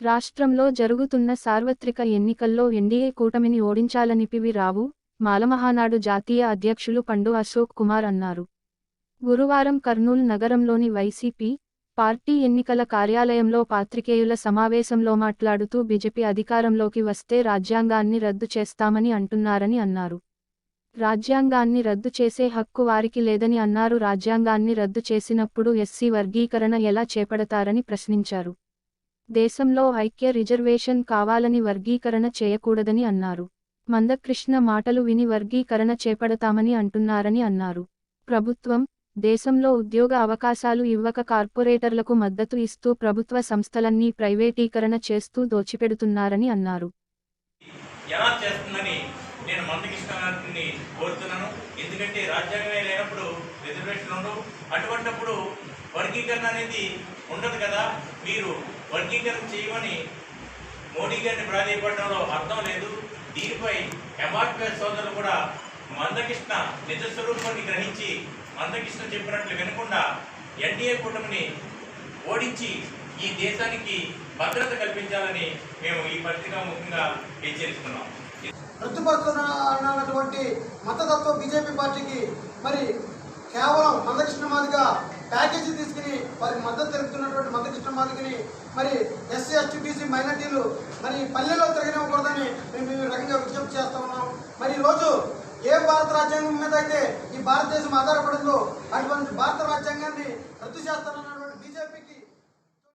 రాష్ట్రంలో జరుగుతున్న సార్వత్రిక ఎన్నికల్లో ఎన్డీఏ కూటమిని ఓడించాలని పివి రావు మాలమహానాడు జాతీయ అధ్యక్షులు పండు అశోక్ కుమార్ అన్నారు. గురువారం కర్నూలు నగరంలోని వైసీపీ పార్టీ ఎన్నికల కార్యాలయంలో పాత్రికేయుల సమావేశంలో మాట్లాడుతూ బీజేపీ అధికారంలోకి వస్తే రాజ్యాంగాన్ని రద్దు చేస్తామని అంటున్నారని అన్నారు. రాజ్యాంగాన్ని రద్దు చేసే హక్కు వారికి లేదని అన్నారు. రాజ్యాంగాన్ని రద్దు చేసినప్పుడు ఎస్సీ వర్గీకరణ ఎలా చేపడతారని ప్రశ్నించారు. దేశంలో ఐక్య రిజర్వేషన్ కావాలని వర్గీకరణ చేయకూడదని అన్నారు. మందకృష్ణ మాటలు విని వర్గీకరణ చేపడతామని అంటున్నారని అన్నారు. ప్రభుత్వం దేశంలో ఉద్యోగ అవకాశాలు ఇవ్వక కార్పొరేటర్లకు మద్దతు ఇస్తూ ప్రభుత్వ సంస్థలన్నీ ప్రైవేటీకరణ చేస్తూ దోచిపెడుతున్నారని అన్నారు. ఎలా చేస్తుందని నేను కోరుతున్నాను. ఎందుకంటే రాజ్యాంగమే లేనప్పుడు రిజర్వేషన్ ఉండవు. వర్గీకరణ అనేది ఉండదు కదా. మీరు వర్గీకరణ చేయమని మోడీ గారిని ప్రాధాన్యపడడంలో అర్థం లేదు. దీనిపై ఎంఆర్పిఎస్ సోదరులు కూడా మందకృష్ణ నిజ స్వరూపాన్ని గ్రహించి మందకృష్ణ చెప్పినట్లు వినకుండా ఎన్డీఏ కూటమిని ఓడించి ఈ దేశానికి భద్రత కల్పించాలని మేము ఈ పత్రిక ముఖ్యంగా హెచ్చరిస్తున్నాం. రద్దుపరుస్తున్నటువంటి మతతత్వం బీజేపీ పార్టీకి మరి కేవలం మందకృష్ణ మాదిగా ప్యాకేజీ తీసుకుని వారికి మద్దతు తెలుపుతున్నటువంటి మందకృష్ణ మాదిగని మరి ఎస్సీ ఎస్టీ బీసీ మైనార్టీలు మరి పల్లెలో తిరగనివ్వకూడదని మేము ఈ రకంగా విజ్ఞప్తి చేస్తా ఉన్నాం. మరి ఈరోజు ఏ భారత రాజ్యాంగం మీద అయితే ఈ భారతదేశం ఆధారపడిందో అటువంటి భారత రాజ్యాంగాన్ని రద్దు చేస్తానన్నటువంటి